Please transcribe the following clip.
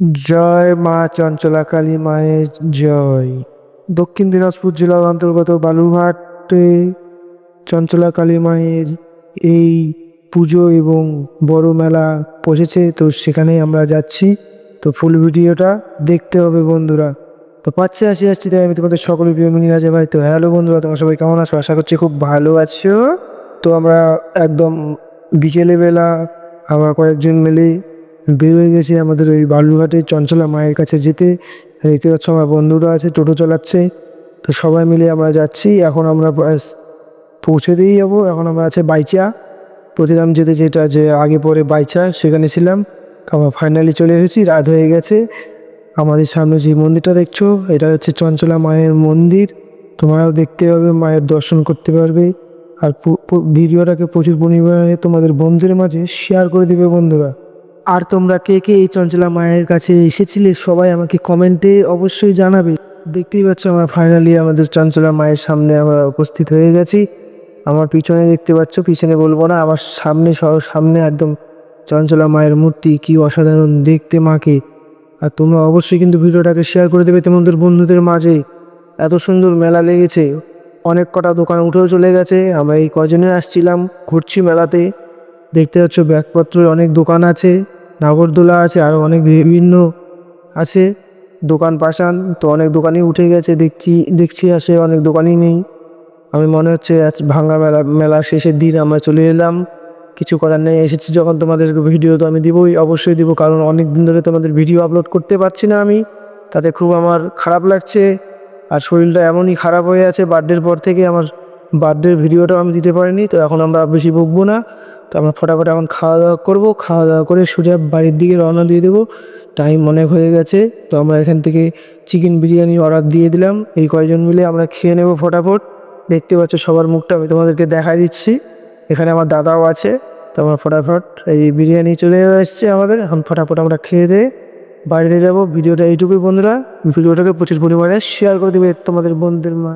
জয় মা চঞ্চলা কালী মায়ের জয়। দক্ষিণ দিনাজপুর জেলার অন্তর্গত বালুরঘাটে চঞ্চলা কালী মায়ের এই পুজো এবং বড় মেলা বসেছে, তো সেখানেই আমরা যাচ্ছি। তো ফুল ভিডিওটা দেখতে হবে বন্ধুরা। তো পাচ্ছে আসি আসছি, তাই আমি তোমাদের সকলের প্রিয় মিনিরাজে ভাই, তো হ্যালো বন্ধুরা, তোমরা সবাই কেমন আছো? আশা করছি খুব ভালো আছো। তো আমরা একদম বিকেলে বেলা আমরা কয়েকজন মিলে বের হয়ে গেছি আমাদের ওই বালুরঘাটে চঞ্চলা মায়ের কাছে যেতে। দেখতে পাচ্ছ আমার বন্ধুরা আছে, টোটো চালাচ্ছে। তো সবাই মিলে আমরা যাচ্ছি, এখন আমরা পৌঁছে দিয়ে যাব। এখন আমরা আছে বাইচা। প্রতিরাম যেতে যেটা যে আগে পরে বাইচা, সেখানে ছিলাম। আমরা ফাইনালি চলে এসেছি, রাত হয়ে গেছে। আমাদের সামনে যে মন্দিরটা দেখছ, এটা হচ্ছে চঞ্চলা মায়ের মন্দির। তোমরাও দেখতে পাবে, মায়ের দর্শন করতে পারবে। আর ভিডিওটাকে প্রচুর পরিমাণে তোমাদের বন্ধুদের মাঝে শেয়ার করে দিবে বন্ধুরা। আর তোমরা কে কে এই চঞ্চলা মায়ের কাছে এসেছিলে সবাই আমাকে কমেন্টে অবশ্যই জানাবে। দেখতেই পাচ্ছ আমরা ফাইনালি আমাদের চঞ্চলা মায়ের সামনে আমরা উপস্থিত হয়ে গেছি। আমার পিছনে দেখতে পাচ্ছ, পিছনে বলব না, আমার সামনে সহ, সামনে একদম চঞ্চলা মায়ের মূর্তি, কি অসাধারণ দেখতে মাকে। আর তোমরা অবশ্যই কিন্তু ভিডিওটাকে শেয়ার করে দেবে তোমাদের বন্ধুদের মাঝে। এত সুন্দর মেলা লেগেছে। অনেক কটা দোকান উঠেও চলে গেছে। আমরা এই কজনে আসছিলাম ঘুরছি মেলাতে। দেখতে পাচ্ছ, ব্যাগপত্রের অনেক দোকান আছে। নাগরদোলা আছে আরও অনেক বিভিন্ন আছে। দোকান পাশান, তো অনেক দোকানই উঠে গেছে, দেখছি দেখছি আসে, অনেক দোকানই নেই। আমি মনে হচ্ছে আজ ভাঙ্গা মেলা, মেলার শেষের দিন আমরা চলে এলাম। কিছু করার নেই, এসেছি যখন তোমাদের ভিডিও তো আমি দিবই, অবশ্যই দিব, কারণ অনেক দিন ধরে তোমাদের ভিডিও আপলোড করতে পারছি না আমি। তাতে খুব আমার খারাপ লাগছে, আর শরীরটা এমনই খারাপ হয়ে আছে, বার্থডের পর থেকে আমার বার্থডের ভিডিওটাও আমি দিতে পারিনি, তো এখন আমরা বেশি বকবো না। তো আমরা ফটাফট এখন খাওয়া দাওয়া করব। খাওয়া দাওয়া করে সোজা বাড়ির দিকে রওনা দিয়ে দেবো। টাইম অনেক হয়ে গেছে। তো আমরা এখান থেকে চিকেন বিরিয়ানি অর্ডার দিয়ে দিলাম। এই কয়জন মিলে আমরা খেয়ে নেব ফটাফট। দেখতে পাচ্ছ সবার মুখটা, আমি তোমাদেরকে দেখা দিচ্ছি। এখানে আমার দাদাও আছে। তো আমরা ফটাফট এই বিরিয়ানি চলে এসছে আমাদের। এখন ফটাফট আমরা খেয়ে দিয়ে বাড়িতে যাব। ভিডিওটা এইটুকুই বন্ধুরা। ভিডিওটাকে প্রচুর পরিমাণে শেয়ার করে দেবে তোমাদের বন্ধুদের মা